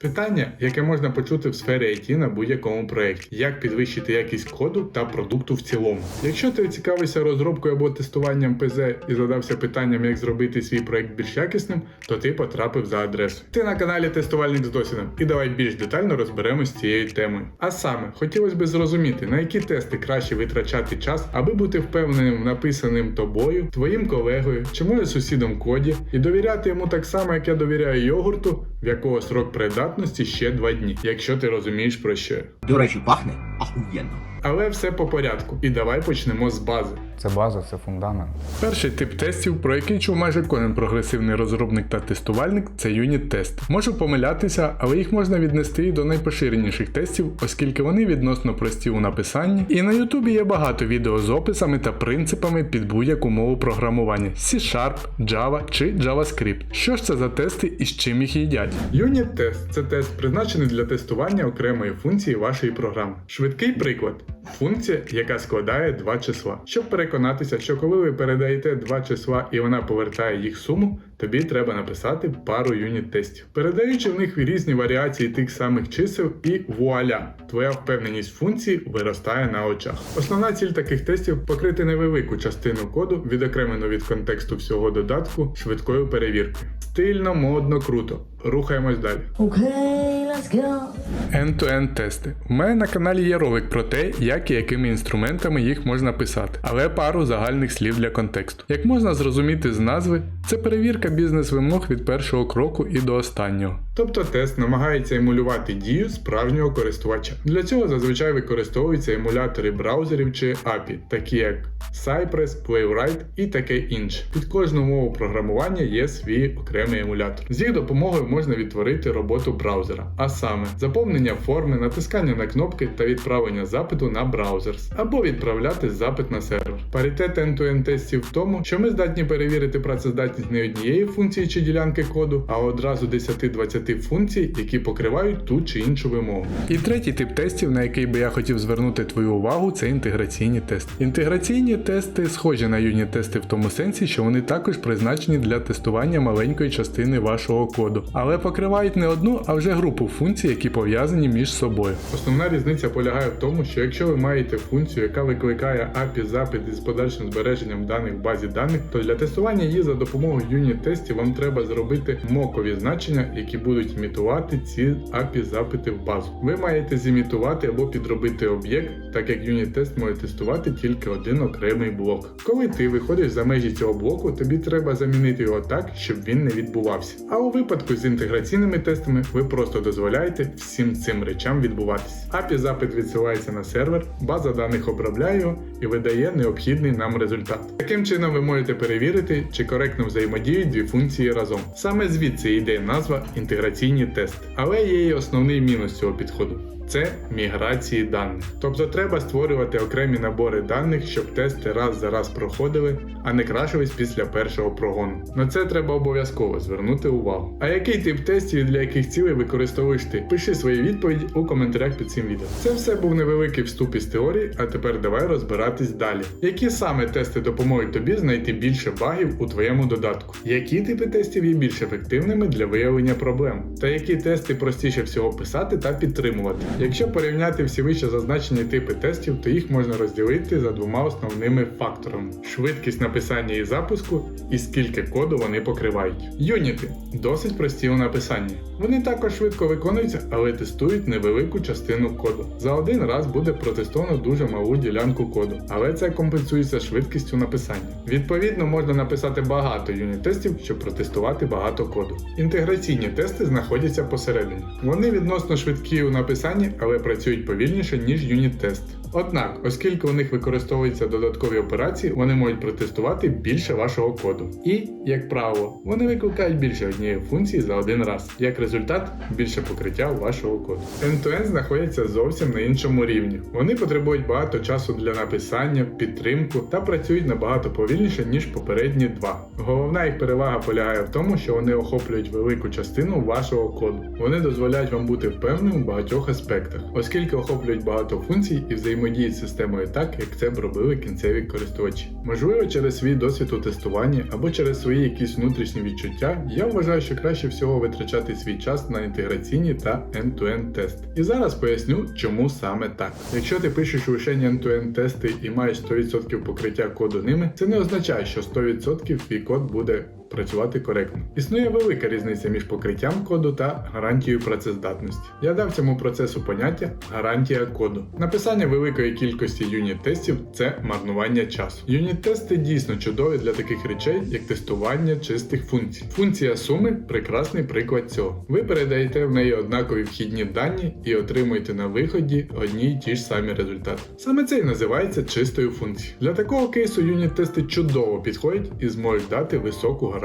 Питання, яке можна почути в сфері IT на будь-якому проєкті, як підвищити якість коду та продукту в цілому. Якщо ти цікавишся розробкою або тестуванням ПЗ і задався питанням, як зробити свій проєкт більш якісним, то ти потрапив за адресою. Ти на каналі Тестувальник з досвідом, і давай більш детально розберемось з цією темою. А саме, хотілося б зрозуміти, на які тести краще витрачати час, аби бути впевненим написаним тобою, твоїм колегою чи може сусідом коді, і довіряти йому так само, як я довіряю йогурту, в якого срок придатності ще 2 дні, якщо ти розумієш про що. До речі, пахне ахуєнно. Але все по порядку, і давай почнемо з бази. Це база, це фундамент. Перший тип тестів, про який чув майже кожен прогресивний розробник та тестувальник, це юніт-тести. Можу помилятися, але їх можна віднести і до найпоширеніших тестів, оскільки вони відносно прості у написанні. І на Ютубі є багато відео з описами та принципами під будь-яку мову програмування C-Sharp, Java чи JavaScript. Що ж це за тести і з чим їх їдять? Юніт-тест це тест, призначений для тестування окремої функції вашої програми. Швидкий приклад. Функція, яка складає два числа. Щоб переконатися, що коли ви передаєте два числа і вона повертає їх суму, тобі треба написати пару юніт-тестів. Передаючи в них різні варіації тих самих чисел, і вуаля, твоя впевненість функції виростає на очах. Основна ціль таких тестів покрити невелику частину коду, відокремлену від контексту всього додатку, швидкою перевіркою. Стильно, модно, круто. Рухаємось далі. Okay, let's go. End-to-end тести. У мене на каналі є ролик про те, як і якими інструментами їх можна писати, але пару загальних слів для контексту. Як можна зрозуміти з назви, це перевірка бізнес-вимог від першого кроку і до останнього. Тобто тест намагається емулювати дію справжнього користувача. Для цього зазвичай використовуються емулятори браузерів чи API, такі як Cypress, Playwright і таке інше. Під кожну мову програмування є свій окремий емулятор. З їх допомогою можна відтворити роботу браузера, а саме заповнення форми, натискання на кнопки та відправлення запиту на браузер, або відправляти запит на сервер. Паритет end-to-end тестів в тому, що ми здатні перевірити працездатність не однієї функції чи ділянки коду, а одразу 10-20 функцій, які покривають ту чи іншу вимогу. І третій тип тестів, на який би я хотів звернути твою увагу, це інтеграційні тести. Інтеграційні тести схожі на юніт-тести в тому сенсі, що вони також призначені для тестування маленької частини вашого коду, але покривають не одну, а вже групу функцій, які пов'язані між собою. Основна різниця полягає в тому, що якщо ви маєте функцію, яка викликає API запит із подальшим збереженням даних в базі даних, то для тестування її за допомогою юніт-тестів вам треба зробити мокові значення, які будуть імітувати ці API запити в базу. Ви маєте зімітувати або підробити об'єкт, так як юніт-тест може тестувати тільки один окремий блок. Коли ти виходиш за межі цього блоку, тобі треба замінити його так, щоб він не відбувався. А у випадку з інтеграційними тестами ви просто дозволяєте всім цим речам відбуватися. API запит відсилається на сервер, база даних обробляє його і видає необхідний нам результат. Таким чином ви можете перевірити, чи коректно взаємодіють дві функції разом. Саме звідси йде назва інтеграційні тести. Але є і основний мінус цього підходу. Це міграції даних. Тобто треба створювати окремі набори даних, щоб тести раз за раз проходили, а не крашились після першого прогону. На це треба обов'язково звернути увагу. А який тип тестів і для яких цілей використовуєш ти? Пиши свої відповіді у коментарях під цим відео. Це все був невеликий вступ із теорії, а тепер давай розбиратись далі. Які саме тести допоможуть тобі знайти більше багів у твоєму додатку? Які типи тестів є більш ефективними для виявлення проблем? Та які тести простіше всього писати та підтримувати? Якщо порівняти всі вище зазначені типи тестів, то їх можна розділити за двома основними факторами: швидкість написання і запуску, і скільки коду вони покривають. Юніти досить прості у написанні. Вони також швидко виконуються, але тестують невелику частину коду. За один раз буде протестовано дуже малу ділянку коду, але це компенсується швидкістю написання. Відповідно, можна написати багато юніт-тестів, щоб протестувати багато коду. Інтеграційні тести знаходяться посередині. Вони відносно швидкі у написанні, але працюють повільніше, ніж юніт-тест. Однак, оскільки у них використовуються додаткові операції, вони можуть протестувати більше вашого коду. І, як правило, вони викликають більше однієї функції за один раз. Як результат, більше покриття вашого коду. End-to-end знаходяться зовсім на іншому рівні. Вони потребують багато часу для написання, підтримку та працюють набагато повільніше, ніж попередні два. Головна їх перевага полягає в тому, що вони охоплюють велику частину вашого коду. Вони дозволяють вам бути впевненим в багатьох аспектах. Проектах, оскільки охоплюють багато функцій і взаємодіють з системою так, як це б робили кінцеві користувачі. Можливо, через свій досвід у тестуванні або через свої якісь внутрішні відчуття, я вважаю, що краще всього витрачати свій час на інтеграційні та end-to-end тест. І зараз поясню, чому саме так. Якщо ти пишеш лише end-to-end тести і маєш 100% покриття коду ними, це не означає, що 100% твій код буде працювати коректно. Існує велика різниця між покриттям коду та гарантією працездатності. Я дав цьому процесу поняття гарантія коду. Написання великої кількості юніт-тестів це марнування часу. Юніт-тести дійсно чудові для таких речей, як тестування чистих функцій. Функція суми прекрасний приклад цього. Ви передаєте в неї однакові вхідні дані і отримуєте на виході одні й ті ж самі результати. Саме це і називається чистою функцією. Для такого кейсу юніт-тести чудово підходять і зможуть дати високу гарантію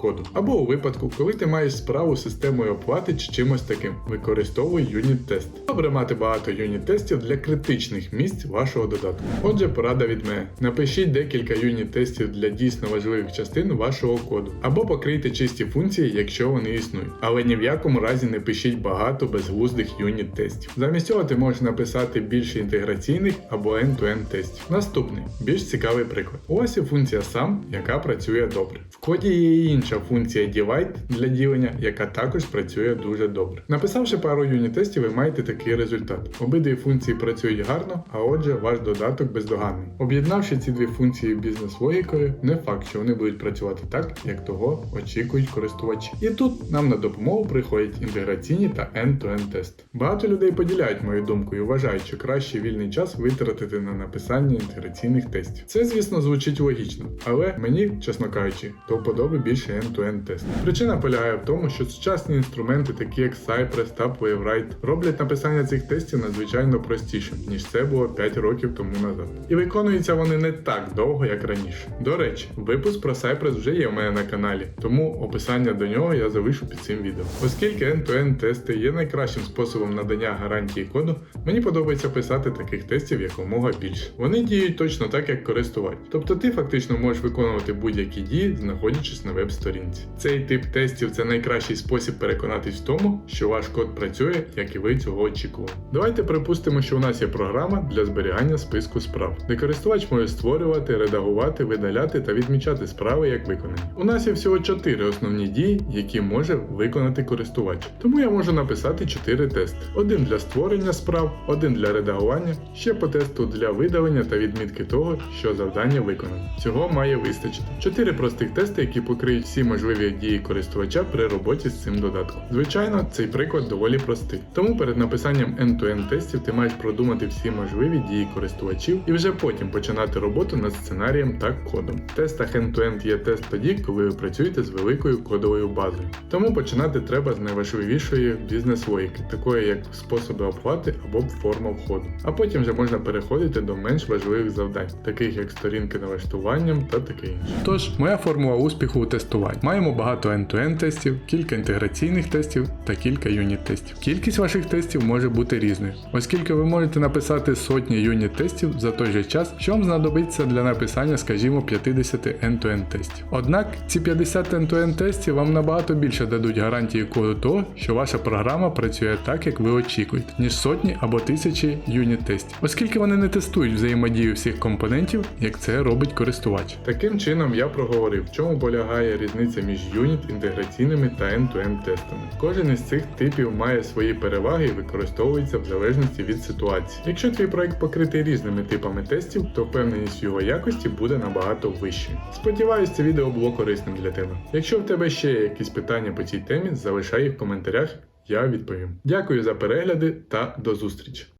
коду. Або у випадку, коли ти маєш справу з системою оплати чи чимось таким, використовуй юніт-тест. Добре мати багато юніт-тестів для критичних місць вашого додатку. Отже, порада від мене. Напишіть декілька юніт-тестів для дійсно важливих частин вашого коду, або покрийте чисті функції, якщо вони існують. Але ні в якому разі не пишіть багато безглуздих юніт-тестів. Замість цього ти можеш написати більше інтеграційних або end-to-end тестів. Наступний, більш цікавий приклад. У вас є функція сам, яка працює добре. В коді є інша функція divide для ділення, яка також працює дуже добре. Написавши пару юніт-тестів, ви маєте такий результат. Обидві функції працюють гарно, а отже, ваш додаток бездоганний. Об'єднавши ці дві функції бізнес-логікою, не факт, що вони будуть працювати так, як того очікують користувачі. І тут нам на допомогу приходять інтеграційні та end-to-end тести. Багато людей поділяють мою думку і вважають, що краще вільний час витратити на написання інтеграційних тестів. Це, звісно, звучить логічно, але мені, чесно кажучи, до вподоби більше end-to-end тест. Причина полягає в тому, що сучасні інструменти, такі як Cypress та Playwright, роблять написання цих тестів надзвичайно простішим, ніж це було 5 років тому назад. І виконуються вони не так довго, як раніше. До речі, випуск про Cypress вже є в мене на каналі, тому описання до нього я залишу під цим відео. Оскільки end-to-end тести є найкращим способом надання гарантії коду, мені подобається писати таких тестів якомога більше. Вони діють точно так, як користувач. Тобто ти фактично можеш виконувати будь-які дії, знаходячись на веб-сторінці. Цей тип тестів це найкращий спосіб переконатись в тому, що ваш код працює, як і ви цього очікували. Давайте припустимо, що у нас є програма для зберігання списку справ, де користувач може створювати, редагувати, видаляти та відмічати справи як виконані. У нас є всього 4 основні дії, які може виконати користувач. Тому я можу написати 4 тести: один для створення справ, один для редагування, ще по тесту для видалення та відмітки того, що завдання виконано. Цього має вистачити. 4 простих тести, які покриють всі можливі дії користувача при роботі з цим додатком. Звичайно, цей приклад доволі простий. Тому перед написанням end-to-end тестів ти маєш продумати всі можливі дії користувачів і вже потім починати роботу над сценарієм та кодом. В тестах end-to-end є тест тоді, коли ви працюєте з великою кодовою базою. Тому починати треба з найважливішої бізнес-логіки, такої як способи оплати або форма входу. А потім вже можна переходити до менш важливих завдань, таких як сторінки налаштуванням та таке інше. Тож, моя формула успіху у тестуванні. Маємо багато end-to-end тестів, кілька інтеграційних тестів та кілька юніт-тестів. Кількість ваших тестів може бути різною, оскільки ви можете написати сотні юніт-тестів за той же час, що вам знадобиться для написання, скажімо, 50 end-to-end тестів. Однак ці 50 end-to-end тестів вам набагато більше дадуть гарантії коду того, що ваша програма працює так, як ви очікуєте, ніж сотні або тисячі юніт-тестів, оскільки вони не тестують взаємодію всіх компонентів, як це робить користувач. Таким чином я проговорив, в чому полягає різниця між юніт, інтеграційними та end-to-end тестами. Кожен із цих типів має свої переваги і використовується в залежності від ситуації. Якщо твій проект покритий різними типами тестів, то впевненість його якості буде набагато вищою. Сподіваюсь, це відео було корисним для тебе. Якщо в тебе ще є якісь питання по цій темі, залишай їх в коментарях, я відповім. Дякую за перегляди та до зустрічі!